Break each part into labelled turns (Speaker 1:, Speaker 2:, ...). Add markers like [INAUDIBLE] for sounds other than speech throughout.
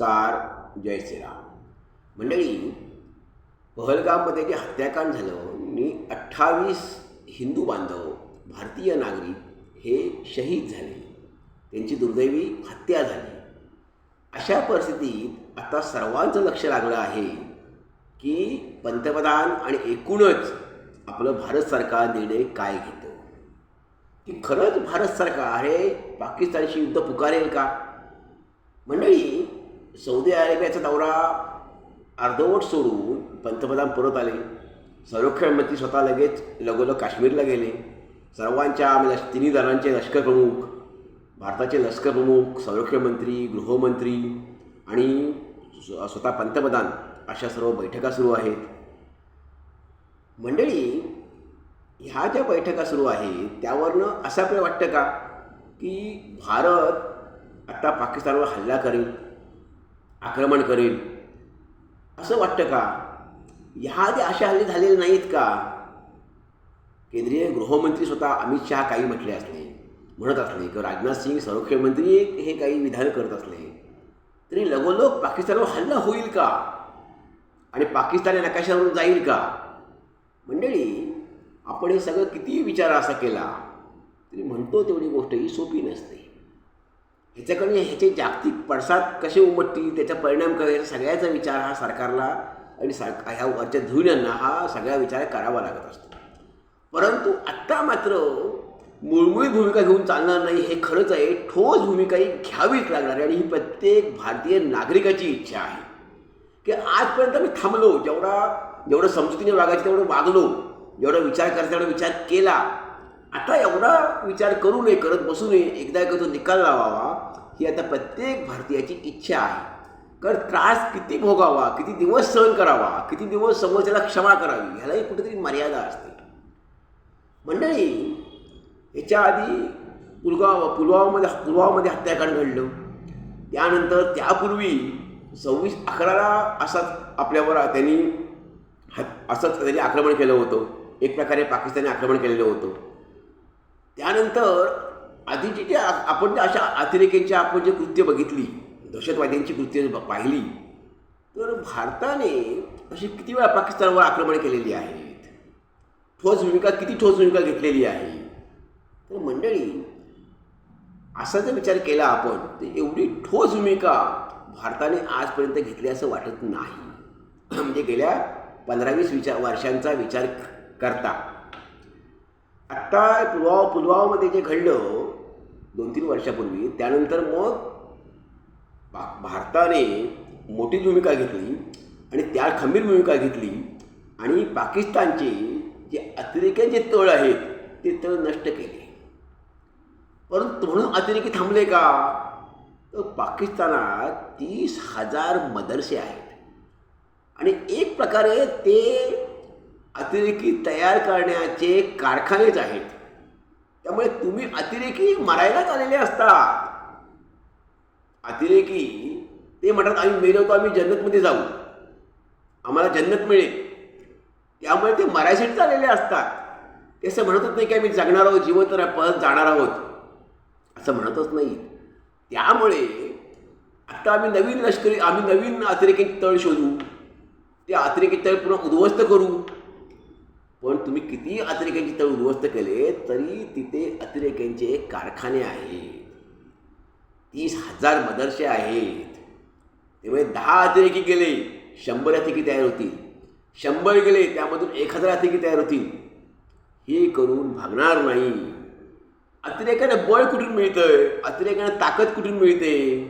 Speaker 1: नमस्कार जय श्रीराम. मंडळी पहलगाममध्ये जे हत्याकांड झालं आणि अठ्ठावीस हिंदू बांधव भारतीय नागरिक हे शहीद झाले. त्यांची दुर्दैवी हत्या झाली. अशा परिस्थितीत आता सर्वांचं लक्ष लागलं आहे की पंतप्रधान आणि एकूणच आपलं भारत सरकार निर्णय काय घेतं? की खरंच भारत सरकार हे पाकिस्तानशी युद्ध पुकारेल का? मंडळी सौदी अरेबियाचा दौरा अर्धवट सोडून पंतप्रधान परत आले. संरक्षण मंत्री स्वतः लगेच लगोलग काश्मीरला गेले. सर्वांच्या लष तिन्ही दलांचे लष्कर प्रमुख भारताचे लष्कर प्रमुख संरक्षण मंत्री गृहमंत्री आणि स्वतः पंतप्रधान अशा सर्व बैठका सुरू आहेत. मंडळी ह्या ज्या बैठका सुरू आहेत त्यावरनं असं आपल्याला वाटतं का की भारत आता पाकिस्तानवर हल्ला करेल? आक्रमण करेल. असं वाटतं का? ह्या आधी हल्ले झालेले नाहीत का? केंद्रीय गृहमंत्री स्वतः अमित शहा काही म्हटले असले म्हणत असले किंवा राजनाथ सिंग संरक्षण मंत्री हे काही विधान करत असले तरी लगोलग पाकिस्तानवर हल्ला होईल का? आणि पाकिस्तान या नकाशावरून जाईल का? मंडळी आपण हे सगळं कितीही विचार असा केला तरी म्हणतो तेवढी गोष्ट ही सोपी नसते. ह्याच्याकडे ह्याचे जागतिक पडसाद कसे उमटतील त्याचा परिणाम काय याचा सगळ्याचा विचार हा सरकारला आणि सर ह्या वरच्या धुऱ्यांना हा सगळा विचार करावा लागत असतो. परंतु आत्ता मात्र मुळमुळी भूमिका घेऊन चालणार नाही हे खरंच आहे. ठोस भूमिका ही घ्यावीच लागणार आहे आणि ही प्रत्येक भारतीय नागरिकाची इच्छा आहे. की आजपर्यंत मी थांबलो जेवढा जेवढं समजुतीने वागायचं तेवढं वागलो जेवढा विचार करायचा तेवढा विचार केला आता एवढा विचार करू नये करत बसू नये. एकदा एक तो निकाल लावावा ही आता प्रत्येक भारतीयाची इच्छा आहे. कारण त्रास किती भोगावा किती दिवस सहन करावा किती दिवस समोरच्याला क्षमा करावी ह्यालाही कुठेतरी मर्यादा असते. मंडळी याच्या आधी पुलगाव पुलवामामध्ये पुलवामामध्ये हत्याकांड घडलं. त्यानंतर त्यापूर्वी सव्वीस अकराला असाच आपल्यावर त्यांनी हत असंच त्यांनी आक्रमण केलं होतं. एक प्रकारे पाकिस्तानी आक्रमण केलेलं होतं. त्यानंतर आधीची जे आपण जे अशा अतिरेक्यांची आपण जे कृत्य बघितली दहशतवाद्यांची कृत्य पाहिली तर भारताने अशी किती वेळा पाकिस्तानवर आक्रमण केलेली आहेत? ठोस भूमिका किती ठोस भूमिका घेतलेली आहे? तर मंडळी असा जर विचार केला आपण तर एवढी ठोस भूमिका भारताने आजपर्यंत घेतली असं वाटत नाही. म्हणजे गेल्या पंधरा वीस विचार वर्षांचा विचार करता आत्ता पुलवा पुलवामामध्ये जे घडलं दोन तीन वर्षापूर्वी त्यानंतर मग भा भारताने मोठी भूमिका घेतली आणि त्या खंबीर भूमिका घेतली आणि पाकिस्तानचे जे अतिरेकी जे तळ आहेत ते तळ नष्ट केले. परंतु म्हणून अतिरेकी थांबले का? तर पाकिस्तानात तीस हजार मदरसे आहेत. आणि एक प्रकारे ते अतिरेकी तयार करण्याचे कारखानेच आहेत. त्यामुळे तुम्ही अतिरेकी मरायलाच आलेले असतात. अतिरेकी ते म्हणतात आम्ही मेलो आम्ही जन्नतमध्ये जाऊ. आम्हाला जन्नत मिळेल. त्यामुळे ते मरायसाठीच आलेले असतात. ते असं म्हणतच नाही की आम्ही जगणार आहोत जिवंत परत जाणार आहोत. असं म्हणतच नाही त्यामुळे आत्ता आम्ही नवीन लष्करी आम्ही नवीन अतिरेकी तळ शोधू. ते अतिरेकी तळ पुन्हा उद्ध्वस्त करू. पण तुम्ही किती अतिरेक्यांची तळ उद्ध्वस्त केले तरी तिथे अतिरेक्यांचे कारखाने आहेत. तीस हजार मदरसे आहेत. त्यामुळे दहा अतिरेकी गेले शंभर अतिरेकी तयार होतील. शंभर गेले त्यामधून एक हजार अतिरेकी तयार होतील. हे करून भागणार नाही. अतिरेकाने बळ कुठून मिळतंय? अतिरेकाने ताकद कुठून मिळते?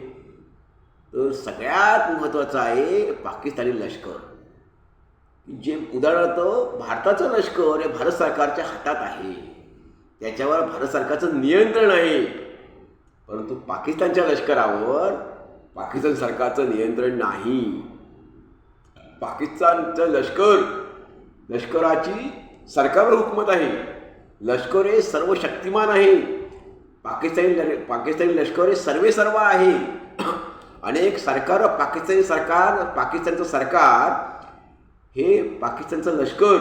Speaker 1: तर सगळ्यात महत्त्वाचं आहे पाकिस्तानी लष्कर. जे उदाहरणार्थ भारताचं लष्कर हे भारत सरकारच्या हातात आहे. त्याच्यावर भारत सरकारचं नियंत्रण आहे. परंतु पाकिस्तानच्या लष्करावर पाकिस्तान सरकारचं नियंत्रण नाही. पाकिस्तानचं लष्कर लष्कराची सरकारवर हुकूमत आहे. लष्कर हे सर्व शक्तिमान आहे. पाकिस्तानी पाकिस्तानी लष्कर हे सर्वे सर्व आहे. अनेक सरकार पाकिस्तानी सरकार पाकिस्तानचं सरकार हे पाकिस्तानचं लष्कर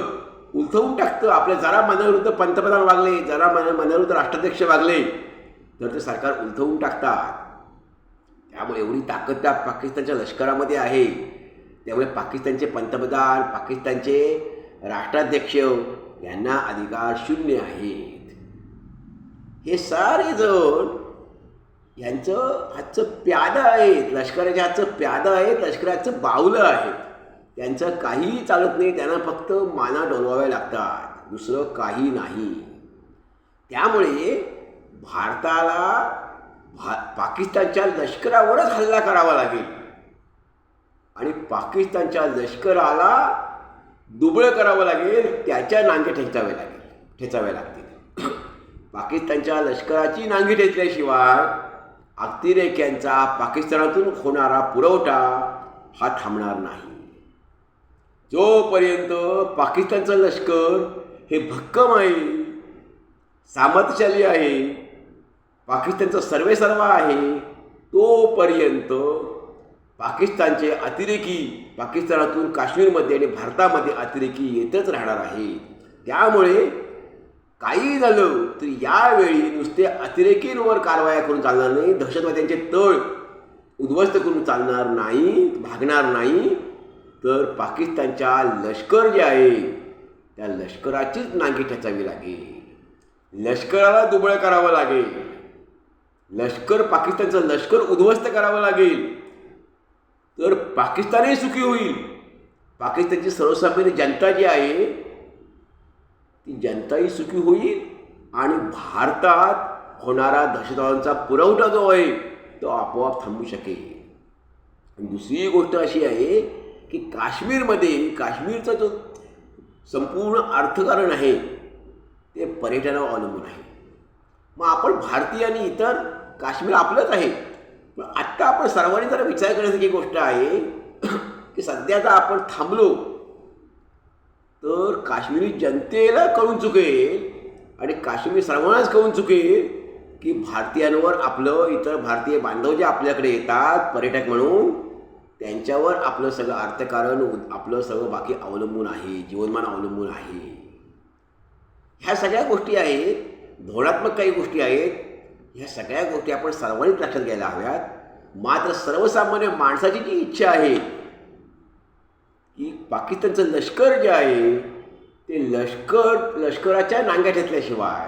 Speaker 1: उलथवून टाकतं. आपल्या जरा मनाविरुद्ध पंतप्रधान वागले जरा मना मनाविरुद्ध राष्ट्राध्यक्ष वागले तर ते सरकार उलथवून टाकतात त्यामुळे एवढी ताकद त्या पाकिस्तानच्या लष्करामध्ये आहे. त्यामुळे पाकिस्तानचे पंतप्रधान पाकिस्तानचे राष्ट्राध्यक्ष यांना अधिकार शून्य आहेत. हे सारे जण यांचं हातचं प्यादं आहेत. लष्कराच्या हातचं प्यादं आहेत लष्कराचं बावलं आहेत. त्यांचं काहीही चालत नाही त्यांना फक्त माना डोलवाव्या लागतात. दुसरं काही नाही. त्यामुळे भारताला भा पाकिस्तानच्या लष्करावरच हल्ला करावा लागेल. आणि पाकिस्तानच्या लष्कराला दुबळं करावं लागेल त्याच्या नांगे ठेचावे लागेल ठेचावे लागतील. [CLEARS THROAT] पाकिस्तानच्या लष्कराची नांगी ठेचल्याशिवाय अतिरेक्यांचा पाकिस्तानातून होणारा पुरवठा हा थांबणार नाही. जोपर्यंत पाकिस्तानचं लष्कर हे भक्कम आहे सामर्थ्यशाली आहे पाकिस्तानचं सर्वेसर्वा आहे तोपर्यंत पाकिस्तानचे अतिरेकी पाकिस्तानातून काश्मीरमध्ये आणि भारतामध्ये अतिरेकी येतच राहणार आहे त्यामुळे काही झालं तर यावेळी नुसते अतिरेकींवर कारवाया करून चालणार नाही दहशतवाद्यांचे तळ उद्ध्वस्त करून चालणार नाही भागणार नाही. तर पाकिस्तानच्या लष्कर जे आहे त्या लष्कराचीच नांगी ठेचावी लागेल. लष्कराला दुबळं करावं लागेल. लष्कर पाकिस्तानचं लष्कर उद्ध्वस्त करावं लागेल. तर पाकिस्तानही सुखी होईल. पाकिस्तानची सर्वसामान्य जनता जी आहे ती जनताही सुखी होईल आणि भारतात होणारा दहशतवादांचा पुरवठा जो आहे तो आपोआप थांबू शकेल. दुसरी गोष्ट अशी आहे की काश्मीरमध्ये काश्मीरचा जो संपूर्ण अर्थकारण आहे ते पर्यटनावर अवलंबून आहे. मग आपण भारतीय आणि इतर काश्मीर आपलंच आहे. पण आत्ता आपण सर्वांनी जरा विचार करण्यासारखी गोष्ट आहे [CLEARS THROAT] की सध्याचा आपण थांबलो तर काश्मीरी जनतेला कळून चुकेल आणि काश्मीर सर्वांनाच कळून चुकेल की भारतीयांवर आपलं इतर भारतीय बांधव जे आपल्याकडे येतात पर्यटक म्हणून त्यांच्यावर आपलं सगळं अर्थकारण उद- आपलं सगळं बाकी अवलंबून आहे जीवनमान अवलंबून आहे. ह्या सगळ्या गोष्टी आहेत धोरणात्मक काही गोष्टी आहेत ह्या सगळ्या गोष्टी आपण सर्वांनीच लक्षात घ्यायला हव्यात. मात्र सर्वसामान्य माणसाची जी इच्छा आहे की पाकिस्तानचं लष्कर जे आहे ते लष्कर लष्कराच्या नांग्या घेतल्याशिवाय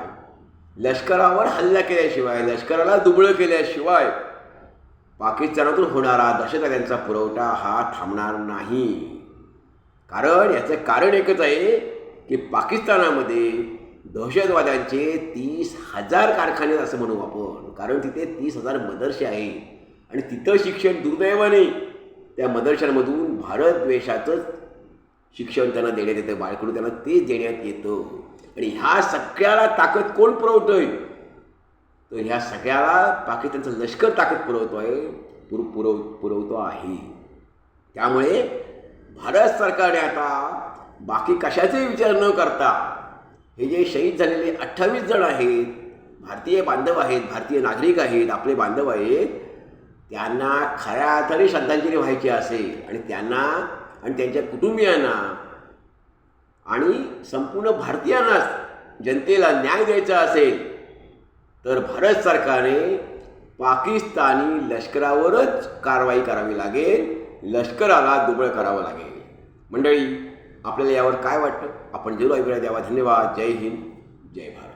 Speaker 1: लष्करावर हल्ला केल्याशिवाय लष्कराला दुबळं केल्याशिवाय पाकिस्तानातून होणारा दहशतवाद्यांचा पुरवठा हा थांबणार नाही. कारण याचं कारण एकच आहे की पाकिस्तानामध्ये दहशतवाद्यांचे तीस हजार कारखाने असं म्हणू आपण. कारण तिथे तीस हजार मदरसे आहेत. आणि तिथं शिक्षण दुर्दैवाने त्या मदरशांमधून भारत द्वेषाचंच शिक्षण त्यांना देण्यात येतं बाळकडून त्यांना तेच देण्यात येतं. आणि ह्या सगळ्याला ताकद कोण पुरवतोय? तर ह्या सगळ्याला पाकिस्तानचं लष्कर ताकद पुरवतो आहे पुर पुरव पुरवतो आहे. त्यामुळे भारत सरकारने आता बाकी कशाचाही विचार न करता हे जे शहीद झालेले अठ्ठावीस जण आहेत भारतीय बांधव आहेत भारतीय नागरिक आहेत आपले बांधव आहेत त्यांना खऱ्या अर्थाने श्रद्धांजली व्हायची असेल आणि त्यांना आणि त्यांच्या कुटुंबियांना आणि संपूर्ण भारतीयांनाच जनतेला न्याय द्यायचा असेल तर भारत सरकारने पाकिस्तानी लष्करावरच कारवाई करावी लागेल लष्कराला दुबळं करावं लागेल. मंडळी आपल्याला यावर काय वाटतं? आपण जरूर अभिप्राय द्यावा धन्यवाद. जय हिंद. जय भारत.